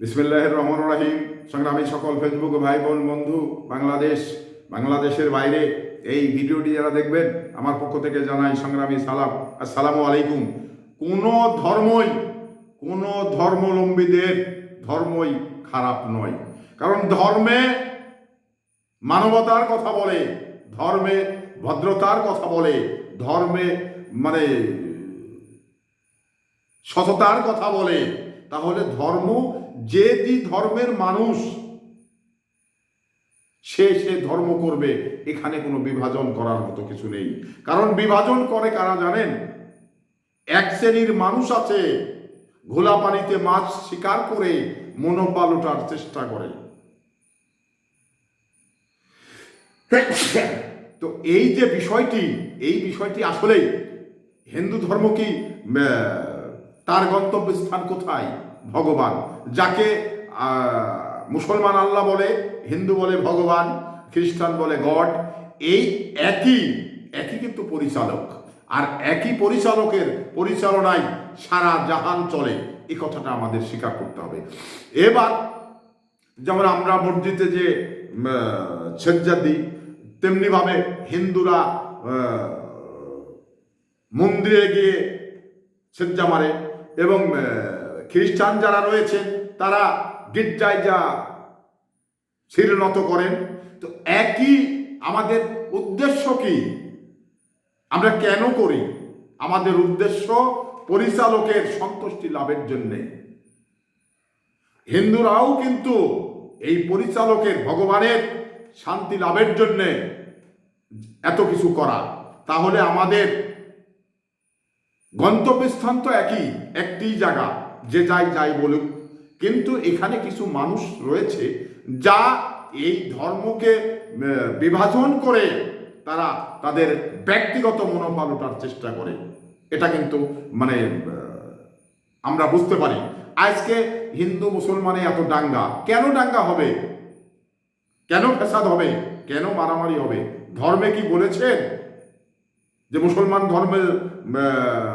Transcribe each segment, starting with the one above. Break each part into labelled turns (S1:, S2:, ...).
S1: বিসমিল্লাহ রহমান রাহিম। সংগ্রামী সকল ফেসবুক ভাই, বোন, বন্ধু, বাংলাদেশ, বাংলাদেশের বাইরে এই ভিডিওটি যারা দেখবেন, আমার পক্ষ থেকে জানাই সংগ্রামী সালাম। আসসালামু আলাইকুম। কোনো ধর্মই, কোনো ধর্মলম্বীদের ধর্মই খারাপ নয়। কারণ ধর্মে মানবতার কথা বলে, ধর্মে ভদ্রতার কথা বলে, ধর্মে মানে সততার কথা বলে, তাহলে ধর্ম যে যে ধর্মের মানুষ, সে সে ধর্ম করবে। এখানে কোনো বিভাজন করার মতো কিছু নেই। কারণ বিভাজন করে কারা জানেন? এক শ্রেণির মানুষ আছে, ঘোলা পানিতে মাছ শিকার করে মনোবল ওঠার চেষ্টা করে। তো এই যে বিষয়টি, এই বিষয়টি আসলেই হিন্দু ধর্ম কি তার গন্তব্যস্থান কোথায়? ভগবান, যাকে মুসলমান আল্লাহ বলে, হিন্দু বলে ভগবান, খ্রিস্টান বলে গড, এই একই একই কিন্তু পরিচালক। আর একই পরিচালকের পরিচালনায় সারা জাহান চলে। এই কথাটা আমাদের স্বীকার করতে হবে। এবার, যেমন আমরা মসজিদে যে সেজ্জা দিই, তেমনিভাবে হিন্দুরা মন্দিরে গিয়ে সেজ্জা মারে এবং খ্রিস্টান যারা রয়েছেন, তারা গির্জায় যা শিরনত করেন। তো একই আমাদের উদ্দেশ্য কি? আমরা কেন করি? আমাদের উদ্দেশ্য পরিচালকের সন্তুষ্টি লাভের জন্যে। হিন্দুরাও কিন্তু এই পরিচালকের ভগবানের শান্তি লাভের জন্যে এত কিছু করা। তাহলে আমাদের গন্তব্যস্থান তো একই, একটি জায়গা। যে যাই যাই বলুক। কিন্তু এখানে কিছু মানুষ রয়েছে যা এই ধর্মকে বিভাজন করে তারা তাদের ব্যক্তিগত মনোবল ওঠার চেষ্টা করে। এটা কিন্তু মানে আমরা বুঝতে পারি। আজকে হিন্দু মুসলমানে এত দাঙ্গা, কেন দাঙ্গা হবে? কেন ফেসাদ হবে? কেন মারামারি হবে? ধর্মে কি বলেছেন? যে মুসলমান ধর্মের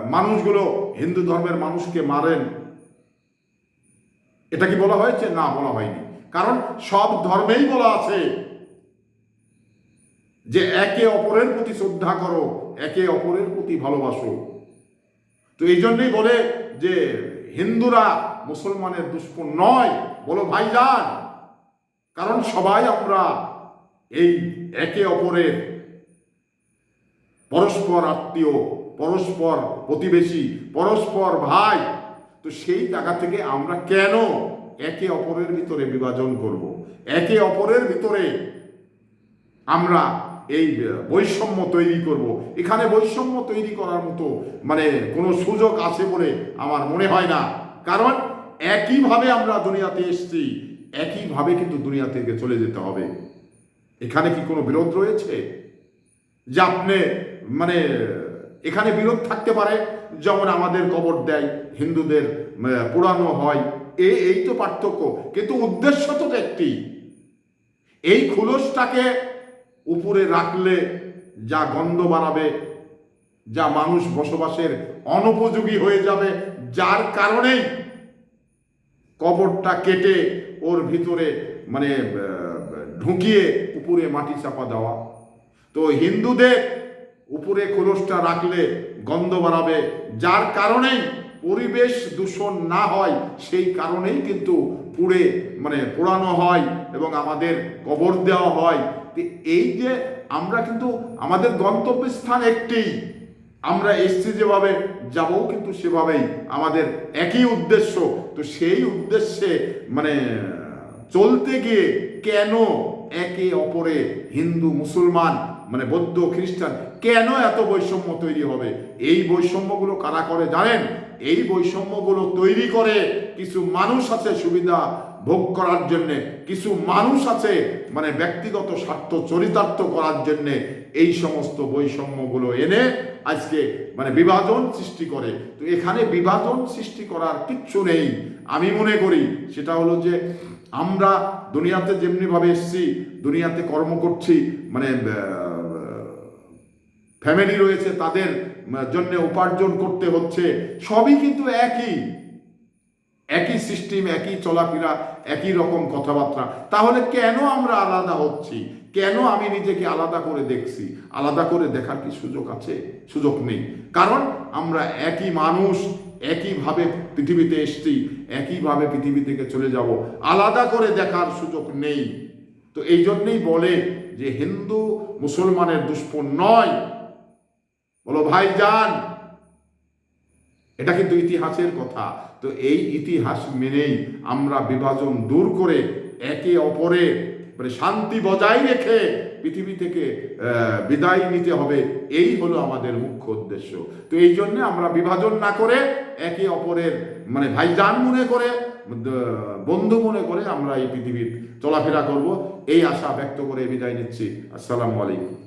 S1: মানুষগুলো হিন্দু ধর্মের মানুষকে মারেন। এটা কি বলা হয়েছে? না, বলা হয়নি। কারণ সব ধর্মেই বলা আছে যে একে অপরের প্রতি শ্রদ্ধা করো, একে অপরের প্রতি ভালোবাসো। তো এই জন্যই বলে যে হিন্দুরা মুসলমানের দুষ্পণ নয়, বলো ভাইজান। কারণ সবাই আমরা এই একে অপরের পরস্পর আত্মীয়, পরস্পর প্রতিবেশী, পরস্পর ভাই তো সেই জায়গা থেকে আমরা কেন একে অপরের ভিতরে বিভাজন করব? একে অপরের ভিতরে আমরা এই বৈষম্য তৈরি করব। এখানে বৈষম্য তৈরি করার মতো মানে কোনো সুযোগ আছে বলে আমার মনে হয় না। কারণ একইভাবে আমরা দুনিয়াতে এসেছি, একইভাবে কিন্তু দুনিয়া থেকে চলে যেতে হবে। এখানে কি কোনো বিরোধ রয়েছে? যে আপনি মানে এখানে বিরোধ থাকতে পারে, যেমন আমাদের কবর দেয়, হিন্দুদের পোড়ানো হয়, এ, এই তো পার্থক্য। কিন্তু উদ্দেশ্য তো একটি এই খুলসটাকে উপরে রাখলে যা গন্ধ বাড়াবে, যা মানুষ বসবাসের অনুপযোগী হয়ে যাবে, যার কারণেই কবরটা কেটে ওর ভিতরে মানে ঢুকিয়ে উপরে মাটি চাপা দেওয়া। তো হিন্দুদের উপরে খোলসটা রাখলে গন্ধ বাড়াবে। যার কারণেই পরিবেশ দূষণ না হয়, সেই কারণেই কিন্তু পুড়ে মানে পোড়ানো হয় এবং আমাদের কবর দেওয়া হয়। এই যে আমরা কিন্তু, আমাদের গন্তব্যস্থান একটি, আমরা এসছি যেভাবে যাব কিন্তু সেভাবেই। আমাদের একই উদ্দেশ্য। তো সেই উদ্দেশ্যে মানে চলতে গিয়ে কেন একে অপরে হিন্দু, মুসলমান মানে বৌদ্ধ খ্রিস্টান, কেন এত বৈষম্য তৈরি হবে? এই বৈষম্যগুলো কারা করে জানেন? এই বৈষম্যগুলো তৈরি করে কিছু মানুষ আছে সুবিধা ভোগ করার জন্যে, কিছু মানুষ আছে মানে ব্যক্তিগত স্বার্থ চরিতার্থ করার জন্যে এই সমস্ত বৈষম্যগুলো এনে আজকে মানে বিভাজন সৃষ্টি করে। তো এখানে বিভাজন সৃষ্টি করার কিচ্ছু নেই। আমি মনে করি সেটা হলো যে আমরা দুনিয়াতে যেমনিভাবে এসেছি, দুনিয়াতে কর্ম করছি মানে ফ্যামিলি রয়েছে, তাদের জন্য উপার্জন করতে হচ্ছে। সবই কিন্তু একই। একই সিস্টেম একই চলাফেরা, একই রকম কথাবার্তা। তাহলে কেন আমরা আলাদা হচ্ছি? কেন আমি নিজেকে আলাদা করে দেখছি? আলাদা করে দেখার কি সুযোগ আছে? সুযোগ নেই। কারণ আমরা একই মানুষ, একইভাবে পৃথিবীতে এসছি, একইভাবে পৃথিবী থেকে চলে যাব। আলাদা করে দেখার সুযোগ নেই। তো এই জন্যেই বলে যে হিন্দু মুসলমানের দুষ্পণ নয়। বলো, ভাই যান এটা কিন্তু ইতিহাসের কথা। তো এই ইতিহাস মেনেই আমরা বিভাজন দূর করে একে অপরে মানে শান্তি বজায় রেখে পৃথিবী থেকে বিদায় নিতে হবে। এই হলো আমাদের মুখ্য উদ্দেশ্য। তো এই জন্য আমরা বিভাজন না করে একে অপরের মানে ভাইজান মনে করে বন্ধু মনে করে আমরা এই পৃথিবীর চলাফেরা করব। এই আশা ব্যক্ত করে বিদায় নিচ্ছি। আসসালামু আলাইকুম।